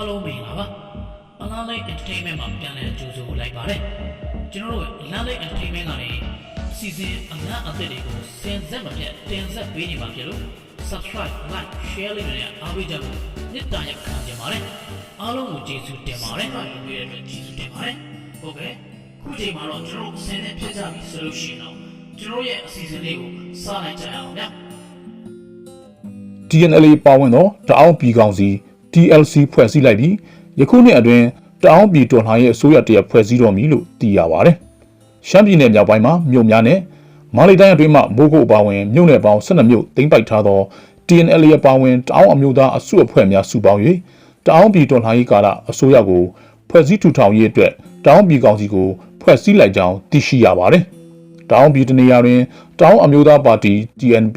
အားလုံးမင်္ဂလာပါအလားလိုက် entertainment မှာပြန်လည်ကြိုဆိုလိုက်ပါတယ်ကျွန်တော်တို့အလားလိုက် entertainment ကနေစီစဉ်အလားအသစ်တွေကိုစင်ဆက်မပြတ်တင်ဆက်ပေးနေမှာဖြစ်လို့ subscribe like share လေးတွေနဲ့အားပေးကြဖို့မေတ္တာရက်ခံကြပါတယ်အားလုံးကိုကျေးဇူးတင်ပါတယ်အားလုံးရဲ့အတွက်ကျေးဇူးတင်ပါတယ်ဟုတ်ကဲ့ခုချိန်မှာတော့ကျွန်တော်တို့ဆင်နေဖြစ်ကြပြီဆိုလို့ရှိရင်တော့ကျွန်တော်ရဲ့အစီအစဉ်လေးကိုစလိုက်ကြရအောင်ဗျာ TNLA ပါဝင်သောတအောင်းပြည်ကောင်စီ TLC ဖွဲ့စည်းလိုက်ပြီးယခုနှစ်အတွင်းတအောင်းပြည်တော်လှန်ရေးအစိုးရတရဖွဲ့စည်းတော်မူလို့သိရပါတယ်။ရှမ်းပြည်နယ်မြောက်ပိုင်းမှာမြို့များနဲ့မန္တလေးတိုင်းအတွင်းမှာမိုးကုတ်ပါဝင်မြို့နယ်ပေါင်း12မြို့သိမ်းပိုက်ထားသော TNLA ပါဝင်တအောင်းအမျိုးသားအစုအဖွဲ့များစုပေါင်း၍တအောင်းပြည်တော်လှန်ရေးကာလအစိုးရကိုဖွဲ့စည်းထူထောင်ရေးအတွက်တအောင်းပြည်ကောင်စီကိုဖွဲ့စည်းလိုက်ကြောင်းသိရှိရပါတယ်။တောင်ပြည်တနေရာတွင်တောင်အမျိုးသားပါတီ TNP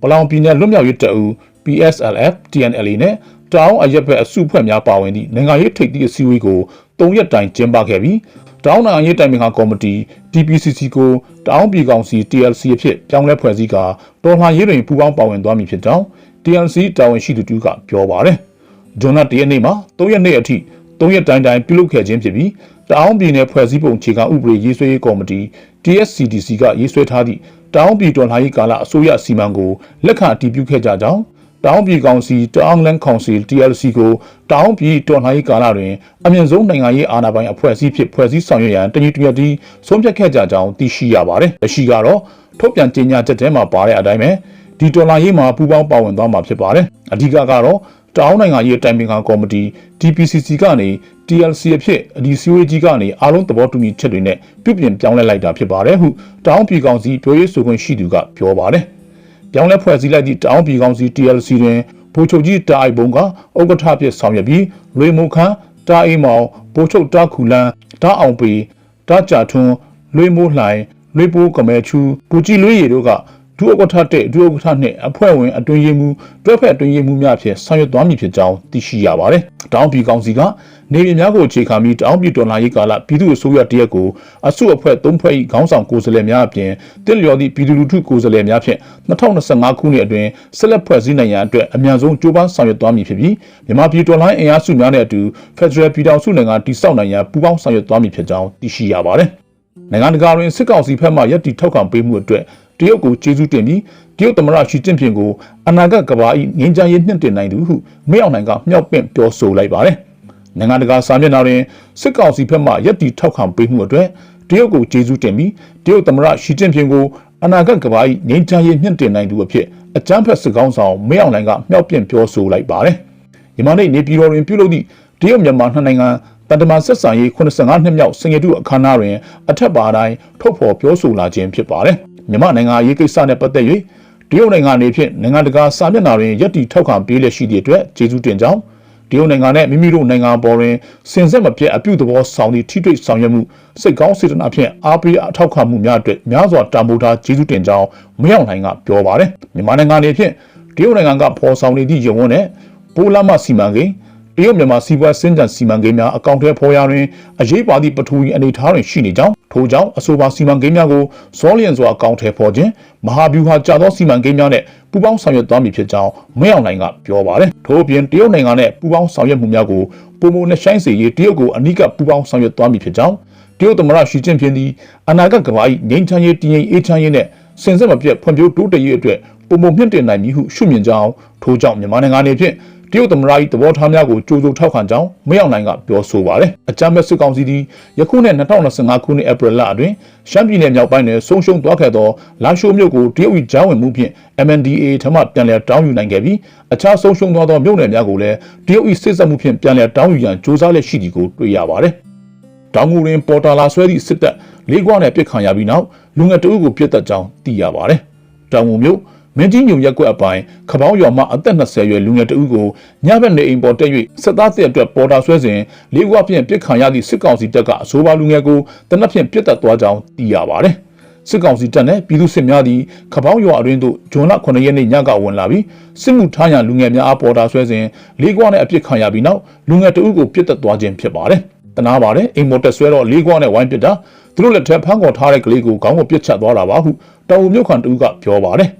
ပလောင်ပြည်နယ်လွတ်မြောက်ရေးတပ်ဦး PSLF TNLA နဲ့ တောင်အရက်ဘက်အစုဖွဲ့များပါဝင်သည့်နိုင်ငံရေးထိပ်သီးအစည်းအဝေးကို၃ရက်တိုင်ကျင်းပခဲ့ပြီးတောင်နိုင်ငံရေးတိုင်ပင်ခံကော်မတီ TPCC ကိုတောင်ပြည်ကောင်စီ TLC အဖြစ်ပြောင်းလဲဖွဲ့စည်းကာတော်လှန်ရေးတွင်ပူးပေါင်းပါဝင်သွားမည်ဖြစ်ကြောင်း TLC တာဝန်ရှိသူတူကပြောပါတယ်။ဂျွန်လတရက်နေ့မှာ၃ရက်နေ့အထိ၃ရက်တိုင်တိုင်ပြုလုပ်ခဲ့ခြင်းဖြစ်ပြီးတအောင်းပြည်နယ်ဖွဲ့စည်းပုံခြေခံဥပဒေရေးဆွဲရေးကော်မတီ TSCDC ကရေးဆွဲထားသည့်တအောင်းပြည်တော်လှန်ရေးကာလအစိုးရစီမံကိုလက်ခံအတည်ပြုခဲ့ကြကြောင်း တအောင်းပြည်ကောင်စီတအောင်းလန်ကောင်စီ TLC ကိုတအောင်းပြည်တော်လှန်ရေးကာလတွင်အမြင့်ဆုံးနိုင်ငံရေးအာဏာပိုင်အဖွဲ့အစည်းဖြစ်ဖွဲ့စည်းဆောင်ရွက်ရန်တညီတညတီဆုံးဖြတ်ခဲ့ကြကြောင်းသိရှိရပါတယ်။လက်ရှိကတော့ထုတ်ပြန်ကြေညာချက်ထဲမှာပါတဲ့အတိုင်းပဲဒီတော်လှန်ရေးမှာပူးပေါင်းပါဝင်သွားမှာဖြစ်ပါတယ်။အဓိကကတော့တအောင်းနိုင်ငံရေးတိုင်ပင်ခံကော်မတီ TPCC ကနေ TLC အဖြစ်အဒီစီဝေးကြီးကနေအားလုံးသဘောတူညီချက်တွေနဲ့ပြုပြင်ပြောင်းလဲလိုက်တာဖြစ်ပါတယ်ဟုတအောင်းပြည်ကောင်စီပြောရေးဆိုခွင့်ရှိသူကပြောပါတယ်။ ပြောင်းလဲဖွဲ့စည်းလိုက်သည့်တအောင်းပြည်ကောင်စီ TLC တွင်ဗိုလ်ချုပ်ကြီးတာအိုက်ဘုံကဥက္ကဋ္ဌဖြစ်ဆောင်ရွက်ပြီးလွေမုခန်းတာအိမ်မောင်ဗိုလ်ချုပ်တာခူလန်းတာအောင်ပေတာကြာထွန်းလွေမိုးလှိုင်လွေပိုးကမဲချူပူကြည်လွေရီတို့ကဒုဥက္ကဋ္ဌတဲ့ဒုဥက္ကဋ္ဌနှင့်အဖွဲ့ဝင်အတွင်းရေးမှူးတွဲဖက်အတွင်းရေးမှူးများဖြင့်ဆောင်ရွက်သွားမည်ဖြစ်ကြောင်းသိရှိရပါတယ်။တောင်ပြည်ကောင်စီက နေပြည်များကိုအခြေခံပြီးတောင်ပြည်တော်လှန်ရေးကာလပြည်သူ့အစိုးရတရက်ကိုအစုအဖွဲ့၃ဖွဲ့၏ခေါင်းဆောင်ကိုယ်စားလှယ်များအပြင်တစ်လျော်သည့်ပြည်သူလူထုကိုယ်စားလှယ်များဖြင့်2025ခုနှစ်အတွင်းဆက်လက်ဖွဲ့စည်းနိုင်ရန်အတွက်အမြန်ဆုံးကြိုးပမ်းဆောင်ရွက်သွားမည်ဖြစ်ပြီးမြန်မာပြည်တော်လှန်ရေးအင်အားစုများနဲ့အတူဖက်ဒရယ်ပြည်ထောင်စုနိုင်ငံတည်ဆောက်နိုင်ရန်ပူးပေါင်းဆောင်ရွက်သွားမည်ဖြစ်ကြောင်းသိရှိရပါတယ်။နိုင်ငံတကာတွင်စစ်ကောင်စီဘက်မှယက်တီထောက်ခံပေးမှုအတွက်တရုတ်ကိုကျေးဇူးတင်ပြီးတရုတ်သမ္မတရှီကျင့်ဖျင်ကိုအနာဂတ်ကဘာ၏ငင်းချမ်းရေးမြင့်တင်နိုင်သူဟုမင်းအောင်နိုင်ကမြောက်ပင့်ပြောဆိုလိုက်ပါတယ်။ နိုင်ငံတကာစာမျက်နှာတွင်စစ်ကောင်စီဘက်မှယက်တီထောက်ခံပေးမှုအတွက်တရုတ်ကိုကျေးဇူးတင်ပြီးတရုတ်သမ္မတရှီကျင့်ဖျင်ကိုအနာဂတ်ကဘာ၏ငင်းချမ်းရေးမြင့်တင်နိုင်သူအဖြစ်အကြမ်းဖက်စစ်ကောင်ဆောင်မင်းအောင်နိုင်ကမြောက်ပင့်ပြောဆိုလိုက်ပါတယ်။မြန်မာနိုင်ငံနေပြည်တော်တွင်ပြုလုပ်သည့်တရုတ်မြန်မာနှစ်နိုင်ငံတန်တမာဆက်ဆံရေး85နှစ်မြောက်စင်ရတုအခမ်းအနားတွင်အထက်ပါတိုင်းထုတ်ဖော်ပြောဆိုလာခြင်းဖြစ်ပါတယ်။မြန်မာနိုင်ငံအရေးကိစ္စနဲ့ပတ်သက်၍တရုတ်နိုင်ငံအနေဖြင့်နိုင်ငံတကာစာမျက်နှာတွင်ယက်တီထောက်ခံပေးလက်ရှိသည့်အတွက်ကျေးဇူးတင်ကြောင်း တရုတ်နိုင်ငံနဲ့မိမိတို့နိုင်ငံပေါ်တွင်စင်ဆက်မပြတ်အပြုသဘောဆောင်သည့်ထိတွေ့ဆောင်ရွက်မှုစိတ်ကောင်းစေတနာဖြင့်အားပေးအထောက်ခံမှုများအတွက်များစွာတန်ဖိုးထားကျေးဇူးတင်ကြောင်းမရောက်နိုင်ကပြောပါတယ်။မြန်မာနိုင်ငံအနေဖြင့်တရုတ်နိုင်ငံကဖော်ဆောင်နေသည့်ရုံဝန်းနဲ့ပိုးလမ်းမစီမံကိန်း တရုတ်မြန်မာစီးပွားစင်ကြံစီမံကိန်းများအကောင့်ထဲဖော်ရတွင်အရေးပါသည့်ပထဝီအနေအထားတွင်ရှိနေကြောင်းထို့ကြောင့်အဆိုပါစီမံကိန်းများကိုစောလျင်စွာအကောင့်ထဲဖော်ခြင်းမဟာဗျူဟာကြာသောစီမံကိန်းများနဲ့ပူးပေါင်းဆောင်ရွက်သွားမည်ဖြစ်ကြောင်းမင်းအောင်လှိုင်ကပြောပါတယ်ထို့အပြင်တရုတ်နိုင်ငံနဲ့ပူးပေါင်းဆောင်ရွက်မှုများကိုပုံမနဲ့ဆိုင်စေရေးတရုတ်ကိုအနိကပူးပေါင်းဆောင်ရွက်သွားမည်ဖြစ်ကြောင်းတရုတ်သမ္မတရှီကျင့်ဖျင်သည်အနာဂတ်ကမ္ဘာ၏ငြိမ်းချမ်းရေးတည်ငြိမ်အေးချမ်းရေးနဲ့စင်စစ်မပြတ်ဖွံ့ဖြိုးတိုးတက်ရေးအတွက်ပုံမမြင့်တင်နိုင်မည်ဟုရှုမြင်ကြောင်းထို့ကြောင့်မြန်မာနိုင်ငံအနေဖြင့် တရုတ်သမ္မတ၏သဘောထားများကိုကြိုးစိုးထောက်ခံကြောင်းမရောက်နိုင်ကပြောဆိုပါတယ်။အကြမ်းဖက်စစ်ကောင်စီသည်ယခုနှစ်2025ခုနှစ်ဧပြီလအတွင်းရှမ်းပြည်နယ်မြောက်ပိုင်းတွင်ဆုံးရှုံးသွားခဲ့သောလာရှိုးမြို့ကိုတရုတ်၏ဂျားဝင်မှုဖြင့် MNDA ထမှပြန်လည်တောင်းယူနိုင်ခဲ့ပြီးအခြားဆုံးရှုံးသွားသောမြို့နယ်များကိုလည်းတရုတ်၏စစ်စက်မှုဖြင့်ပြန်လည်တောင်းယူရန်စ조사လက်ရှိသည်ကိုတွေ့ရပါတယ်။တောင်ငူတွင်ပေါ်တာလာဆွဲသည့်စစ်တပ်လေးခွနဲ့ပြစ်ခံရပြီးနောက်လူငယ်တအုပ်ကိုပြစ်တက်ကြောင်းသိရပါတယ်။တောင်ငူမြို့ မင်းကြီးညုံရက်ကွက်အပိုင်းခပောင်းရွာမှအသက်20ရွယ်လူငယ်တဦးကိုညဘက်နေအိမ်ပေါ်တက်၍စစ်သားစစ်အတွက်ပေါ်တာဆွဲစဉ်လေးကွာဖြင့်ပြစ်ခံရသည့်စစ်ကောင်စီတပ်ကအဆိုပါလူငယ်ကိုတနက်ဖြန်ပြစ်တက်သွားကြောင်းသိရပါတယ်။စစ်ကောင်စီတပ်နဲ့ပြည်သူစစ်များသည်ခပောင်းရွာအတွင်းသို့ဂျွန်လ9ရက်နေ့ညကဝင်လာပြီးစစ်မှုထမ်းရန်လူငယ်များအားပေါ်တာဆွဲစဉ်လေးကွာနဲ့အပြစ်ခံရပြီးနောက်လူငယ်တဦးကိုပြစ်တက်သွားခြင်းဖြစ်ပါတယ်။တနာပါတယ်အိမ်မော်တက်ဆွဲတော့လေးကွာနဲ့ဝိုင်းပစ်တာသူတို့လက်ထက်ဖမ်းခေါ်ထားတဲ့ကလေးကိုခေါင်းကိုပြစ်ချသွားတာပါဟုတောင်မြုပ်ခံတူကပြောပါတယ်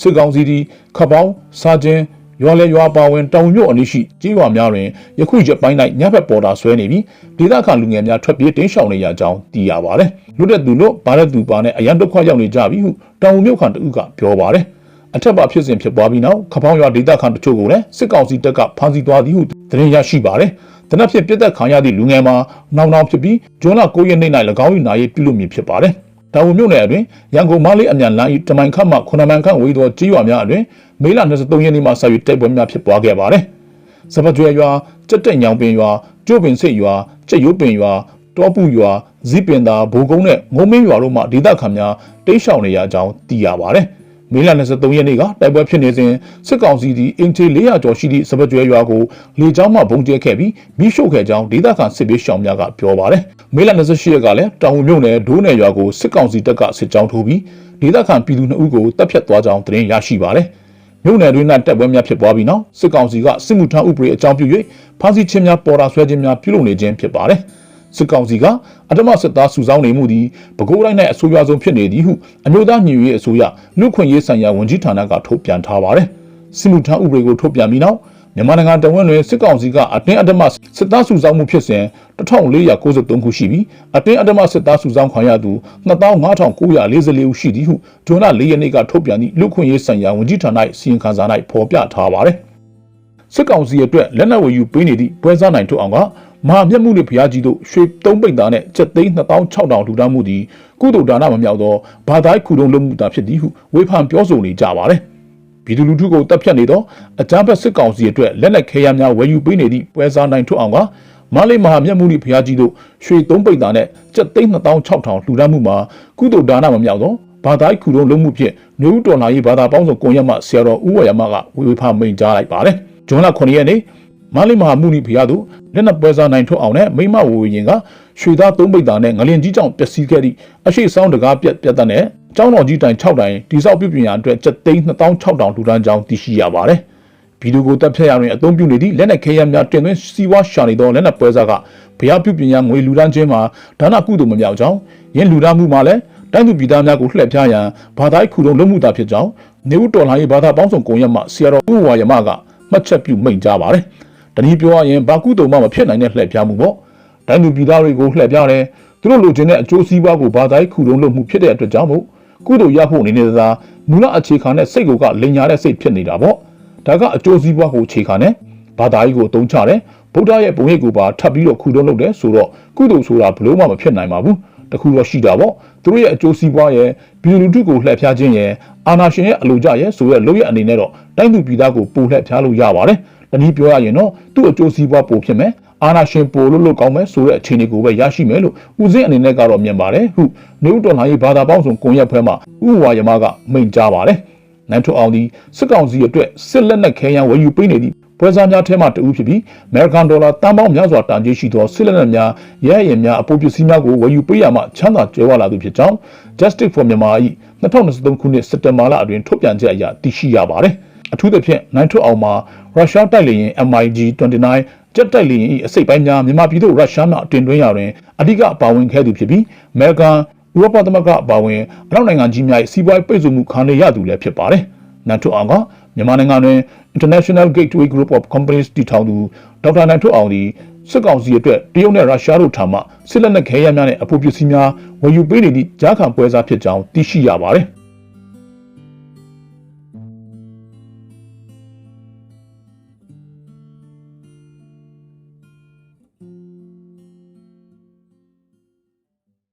စစ်ကောင်စီသည်ခပောင်းစာချင်းရွာလေရွာပါဝင်တောင်မြို့အနီးရှိကြေးရွာများတွင်ယခုရက်ပိုင်း၌ညဘက်ပေါ်တာဆွဲနေပြီးဒေသခံလူငယ်များထွက်ပြေးတင်းရှောင်နေရကြောင်းသိရပါတယ်။လွတ်တဲ့သူတို့ဗားတဲ့သူပါနဲ့အရန်ဒုက္ခရောက်နေကြပြီဟုတောင်မြို့ခံတဦးကပြောပါတယ်။အထက်ပါဖြစ်စဉ်ဖြစ်ပွားပြီးနောက်ခပောင်းရွာဒေသခံတချို့ကိုလည်းစစ်ကောင်စီတပ်ကဖမ်းဆီးသွားသည်ဟုသတင်းရရှိပါတယ်။တနက်ဖြစ်ပြတ်သက်ခံရသည့်လူငယ်မှာနောင်နောင်ဖြစ်ပြီးဂျွန်လ9ရက်နေ့၌၎င်း၏နာရေးပြုလုပ်မည်ဖြစ်ပါတယ်။ တောင်မြို့နယ်အတွင်းရန်ကုန်မလေးအမြန်လမ်း၏တမိုင်ခတ်မှ9မိုင်ခန့်ဝေးသောကြေးရွာများအတွင်းမေလ23ရက်နေ့မှစ၍တိုက်ပွဲများဖြစ်ပွားခဲ့ပါတယ်။စပကြွယ်ရွာကြက်တက်ညောင်ပင်ရွာကျို့ပင်စိတ်ရွာကြက်ရိုးပင်ရွာတောပူရွာဇီးပင်သာဘိုကုန်းနဲ့ငုံမင်းရွာတို့မှဒေသခံများတိတ်ရှောင်နေရကြောင်းသိရပါတယ်။ မေလ23ရက်နေ့ကတိုက်ပွဲဖြစ်နေစဉ်စစ်ကောင်စီသည်အင်ချေ400ကျော်ရှိသည့်စပကြွယ်ရွာကိုလေကြောင်းမှဘုံကျဲခဲ့ပြီးမိရှို့ခဲ့ကြောင်းဒေသခံစစ်ပေးရှောင်များကပြောပါတယ်။မေလ28ရက်ကလည်းတောင်ဝင်မြို့နယ်ဒိုးနယ်ရွာကိုစစ်ကောင်စီတပ်ကစစ်ကြောင်းထိုးပြီးဒေသခံပြည်သူ2ဦးကိုတပ်ဖြတ်သွားကြောင်းသတင်းရရှိပါတယ်။မြို့နယ်တွင်းကတပ်ပွဲများဖြစ်ပွားပြီးနောက်စစ်ကောင်စီကစစ်မှုထမ်းဥပဒေအကြောင်းပြု၍ဖမ်းဆီးခြင်းများပေါ်တာဆွဲခြင်းများပြုလုပ်နေခြင်းဖြစ်ပါတယ်။ စစ်ကောင်စီကအထမစစ်သားစုဆောင်းနေမှုသည်ပဲခူးတိုင်း၌အဆိုးရွားဆုံးဖြစ်နေသည်ဟုအမျိုးသားညီညွတ်ရေးအစိုးရလူ့ခွင့်ရေးဆိုင်ရာဝန်ကြီးဌာနကထုတ်ပြန်ထားပါတယ်။စစ်မှုထမ်းဥပဒေကိုထုတ်ပြန်ပြီးနောက်မြန်မာနိုင်ငံတဝန်းတွင်စစ်ကောင်စီကအတင်းအဓမ္မစစ်သားစုဆောင်းမှုဖြစ်စဉ်1493ခုရှိပြီးအတင်းအဓမ္မစစ်သားစုဆောင်းခံရသူ25944ဦးရှိသည်ဟုဇွန်လ4ရက်နေ့ကထုတ်ပြန်သည့်လူ့ခွင့်ရေးဆိုင်ရာဝန်ကြီးဌာန၏စီရင်ခံစာ၌ဖော်ပြထားပါတယ်။စစ်ကောင်စီအတွက်လက်နက်ဝယ်ယူပေးနေသည့်ပွဲစားနိုင်ထုတ်အောင်က မဟာမြတ်မှုနှင့်ဖျားကြီးတို့ရွှေသုံးပိတ်သားနှင့်ကျပ်သိန်း2600လူတန်းမှုသည်ကုသိုလ်ဒါနမမြောက်သောဘာသာရေးခုတုံးလုံးမှုသာဖြစ်သည်ဟုဝေဖန်ပြောဆိုနေကြပါတယ်။ပြည်သူလူထုကိုတပ်ဖြတ်နေသောအကြမ်းဖက်စစ်ကောင်စီအတွက်လက်နက်ခဲယမ်းများဝယ်ယူပေးနေသည့်ပွဲစားနိုင်ထုတ်အောင်ကမန္တလေးမဟာမြတ်မှုနှင့်ဖျားကြီးတို့ရွှေသုံးပိတ်သားနှင့်ကျပ်သိန်း2600လူတန်းမှုမှာကုသိုလ်ဒါနမမြောက်သောဘာသာရေးခုတုံးလုံးမှုဖြင့်မျိုးတော်လာရေးဘာသာပေါင်းစုံကွန်ရက်မှဆရာတော်ဦးဝရမကဝေဖန်မိန့်ကြားလိုက်ပါတယ်။ဂျွန်လ9ရက်နေ့ မန္တလေးမဟာမုနီဖရာတို့လက်နက်ပွဲစားနိုင်ထုတ်အောင်နဲ့မိမဝေဝေရင်ကရွှေသားသုံးပိတ်တာနဲ့ငလင်ကြီးကြောင့်ပျက်စီးခဲ့သည့်အရှိဆောင်တကားပြက်ပြက်တဲ့နဲ့ကျောင်းတော်ကြီးတိုင်6တိုင်တိစောက်ပြုပြင်ရာအတွက်ကျပ်သိန်း2600လူတန်းကြောင်းတည်ရှိရပါတယ်။ဗီဒီယိုကိုတပ်ဖြတ်ရတွင်အသုံးပြုနေသည့်လက်နက်ခဲယမ်းများတင်သွင်းစီဝါရှာနေသောလက်နက်ပွဲစားကဘုရားပြုပြင်ရာငွေလူတန်းချင်းမှာဒါနကုသိုလ်မမြောက်ကြောင်းယင်းလူတန်းမှုမှာလည်းတိုင်းသူပြည်သားများကိုလှည့်ဖျားရန်ဘာသာရေးခုတုံးလုံးမှုတာဖြစ်ကြောင်းနေဦးတော်လှန်ရေးဘာသာပေါင်းစုံကွန်ရက်မှဆရာတော်ဦးဝါယမကမှတ်ချက်ပြုမိန့်ကြားပါတယ်။ တနည်းပြောရရင်ဘာကုတုံမှမဖြစ်နိုင်တဲ့လှည့်ဖျားမှုပေါ့။တိုင်းသူပြည်သားတွေကိုလှည့်ဖျားတယ်သူတို့လိုချင်တဲ့အကျိုးစီးပွားကိုဘာသာရေးခုတုံးလုပ်မှုဖြစ်တဲ့အတွက်ကြောင့်မို့ကုသိုလ်ရဖို့အနေနဲ့သာမူလအခြေခံတဲ့စိတ်ကိုကလိန်ညာတဲ့စိတ်ဖြစ်နေတာပေါ့။ဒါကအကျိုးစီးပွားကိုအခြေခံတဲ့ဘာသာရေးကိုအသုံးချတယ်ဗုဒ္ဓရဲ့ပုံရိပ်ကိုပါထပ်ပြီးတော့ခုတုံးလုပ်တယ်ဆိုတော့ကုသိုလ်ဆိုတာဘလို့မှမဖြစ်နိုင်ပါဘူး။တခုတော့ရှိတာပေါ့သူတို့ရဲ့အကျိုးစီးပွားရဲ့ပြည်သူလူထုကိုလှည့်ဖျားခြင်းရဲ့အာဏာရှင်ရဲ့အလိုကြရဲ့ဆိုရက်လုပ်ရအနေနဲ့တော့တိုင်းသူပြည်သားကိုပိုလှည့်ဖျားလို့ရပါတယ်။ တနည်းပြောရရင်တော့သူ့အကျိုးစီးပွားပိုဖြစ်မယ်။အာဏာရှင်ပိုလို့လို့ကောင်းမယ်ဆိုတဲ့အခြေအနေကိုပဲရရှိမယ်လို့ဦးစင်းအနေနဲ့ကတော့မြင်ပါတယ်ဟုနေဦးတော်လှန်ရေးဘာသာပေါင်းစုံကွန်ရက်ဖွဲ့မှဥဝါယမကမိန့်ကြားပါတယ်။နိုင်ထွအောင်ဒီစစ်ကောင်စီအတွက်စစ်လက်နက်ခဲယမ်းဝယ်ယူပေးနေသည့်ပွဲစားများထဲမှတဦးဖြစ်ပြီးအမေရိကန်ဒေါ်လာတန်ပေါင်းများစွာတန်ကြေးရှိသောစစ်လက်နက်များရဲရဲများအပိုပစ္စည်းများကိုဝယ်ယူပေးရမှချမ်းသာကြွယ်ဝလာသူဖြစ်ကြောင်း Justice for Myanmar ၏2023ခုနှစ်စက်တင်ဘာလအတွင်းထုတ်ပြန်ချက်အရသိရှိရပါတယ်။ အထူးသဖြင့်နိုင်ထွအောင်မှာရုရှားတိုက်လေယာဉ် MiG-29 ဂျက်တိုက်လေယာဉ်၏အစိတ်ပိုင်းများမြန်မာပြည်သို့ရုရှားမှတင်သွင်းရာတွင်အဓိကပါဝင်ခဲ့သူဖြစ်ပြီးအမေရိကန်ဥရောပသမဂ္ဂအပါအဝင်အနောက်နိုင်ငံကြီးများ၏စီးပွားရေးပိတ်ဆို့မှုခံရသူလည်းဖြစ်ပါတယ်။နိုင်ထွအောင်ကမြန်မာနိုင်ငံတွင် International Gateway Group of Companies တည်ထောင်သူဒေါက်တာနိုင်ထွတ်အောင်သည်စစ်ကောင်စီအတွက်တရုတ်နဲ့ရုရှားတို့ထံမှစစ်လက်နက်ခဲယမ်းများနဲ့အပူပစ္စည်းများဝယ်ယူပေးနေသည့်ကြားခံပွဲစားဖြစ်ကြောင်းသိရှိရပါတယ်။